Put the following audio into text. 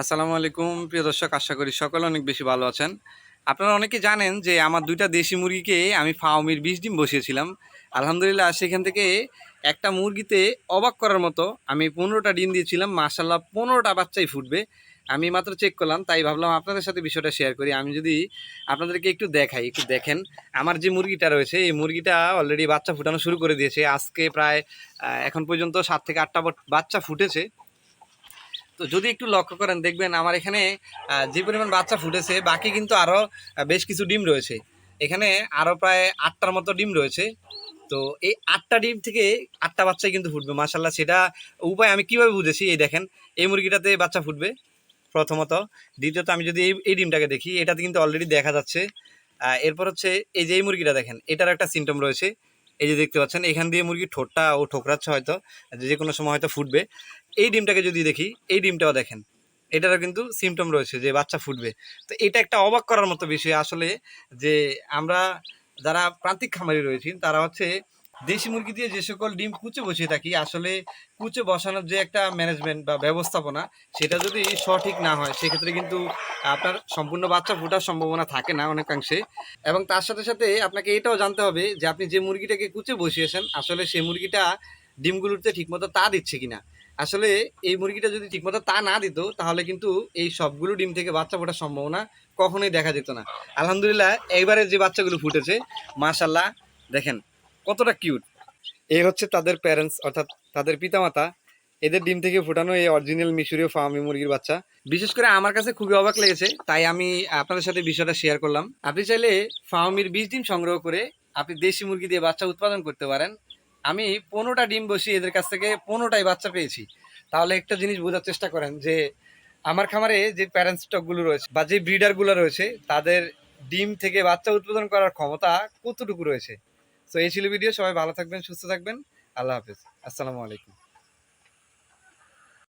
আসসালামু আলাইকুম, প্রিয় দর্শক, আশা করি সকলে অনেক বেশি ভালো আছেন। আপনারা অনেকে জানেন যে আমার দুইটা দেশি মুরগিকে আমি ফাউমির বিশ ডিম বসিয়েছিলাম। আলহামদুলিল্লাহ, সেখান থেকে একটা মুরগিতে অবাক করার মতো আমি পনেরোটা ডিম দিয়েছিলাম। মাসাল্লাহ পনেরোটা বাচ্চাই ফুটবে। আমি মাত্র চেক করলাম, তাই ভাবলাম আপনাদের সাথে বিষয়টা শেয়ার করি। আমি যদি আপনাদেরকে একটু দেখাই, একটু দেখেন, আমার যে মুরগিটা রয়েছে, এই মুরগিটা অলরেডি বাচ্চা ফুটানো শুরু করে দিয়েছে। আজকে প্রায় এখন পর্যন্ত সাত থেকে আটটা বাচ্চা ফুটেছে। তো যদি একটু লক্ষ্য করেন, দেখবেন আমার এখানে যে পরিমাণ বাচ্চা ফুটেছে, বাকি কিন্তু আরও বেশ কিছু ডিম রয়েছে। এখানে আরও প্রায় আটটার মতো ডিম রয়েছে। তো এই আটটা ডিম থেকে আটটা বাচ্চাই কিন্তু ফুটবে মাসাল্লাহ সেটা উপায় আমি কীভাবে বুঝেছি? এই দেখেন, এই মুরগিটাতে বাচ্চা ফুটবে, প্রথমত। দ্বিতীয়ত, আমি যদি এই এই ডিমটাকে দেখি, এটাতে কিন্তু অলরেডি দেখা যাচ্ছে। এরপর হচ্ছে, এই যে এই মুরগিটা দেখেন, এটার একটা সিমটম রয়েছে। এই যে দেখতে পাচ্ছেন, এখান দিয়ে মুরগি ঠোঁটটা ও ঠোকরাচ্ছে হয়তো, যে কোনো সময় হয়তো ফুটবে। এই ডিমটাকে যদি দেখি, এই ডিমটাও দেখেন। এটারও কিন্তু সিমটম রয়েছে যে বাচ্চা ফুটবে। তো এটা একটা অবাক করার মতো বিষয় আসলে যে আমরা যারা প্রান্তিক খামারি রয়েছি, তারা হচ্ছে দেশি মুরগি দিয়ে যে সকল ডিম কুচে বসিয়ে থাকি, আসলে কুচে বসানোর যে একটা ম্যানেজমেন্ট বা ব্যবস্থাপনা, সেটা যদি সঠিক না হয়, সেক্ষেত্রে কিন্তু আপনার সম্পূর্ণ বাচ্চা ফোটার সম্ভাবনা থাকে না অনেকাংশে। এবং তার সাথে সাথে আপনাকে এটাও জানতে হবে যে আপনি যে মুরগিটাকে কুচে বসিয়েছেন, আসলে সেই মুরগিটা ডিমগুলোতে ঠিকমতো তা দিচ্ছে কিনা। আসলে এই মুরগিটা যদি ঠিকমতো তা না দিত, তাহলে কিন্তু এই সবগুলো ডিম থেকে বাচ্চা ফোটার সম্ভাবনা কখনোই দেখা যেত না। আলহামদুলিল্লাহ এইবারে যে বাচ্চাগুলো ফুটেছে মাশাল্লাহ দেখেন কতটা কিউট। এই হচ্ছে তাদের প্যারেন্টস অর্থাৎ তাদের পিতামাতা। এদের ডিম থেকে ফোটানো এই অরিজিনাল মিশরীয় ফার্মি মুরগির বাচ্চা। বিশেষ করে আমার কাছে খুবই অবাক লেগেছে, তাই আমি আপনাদের সাথে বিষয়টা শেয়ার করলাম। আপনি চাইলে ফার্মির বীজ ডিম সংগ্রহ করে আপনি দেশি মুরগি দিয়ে বাচ্চা উৎপাদন করতে পারেন। আমি পনেরোটা ডিম বসিয়ে এদের কাছ থেকে পনেরোটাই বাচ্চা পেয়েছি। তাহলে একটা জিনিস বোঝার চেষ্টা করেন যে, আমার খামারে যে প্যারেন্টস স্টকগুলো রয়েছে বা যে ব্রিডারগুলো রয়েছে, তাদের ডিম থেকে বাচ্চা উৎপাদন করার ক্ষমতা কতটুকু রয়েছে? তো এই ছিল ভিডিও সবাই ভালো থাকবেন, সুস্থ থাকবেন। আল্লাহ হাফেজ। আসসালামু আলাইকুম।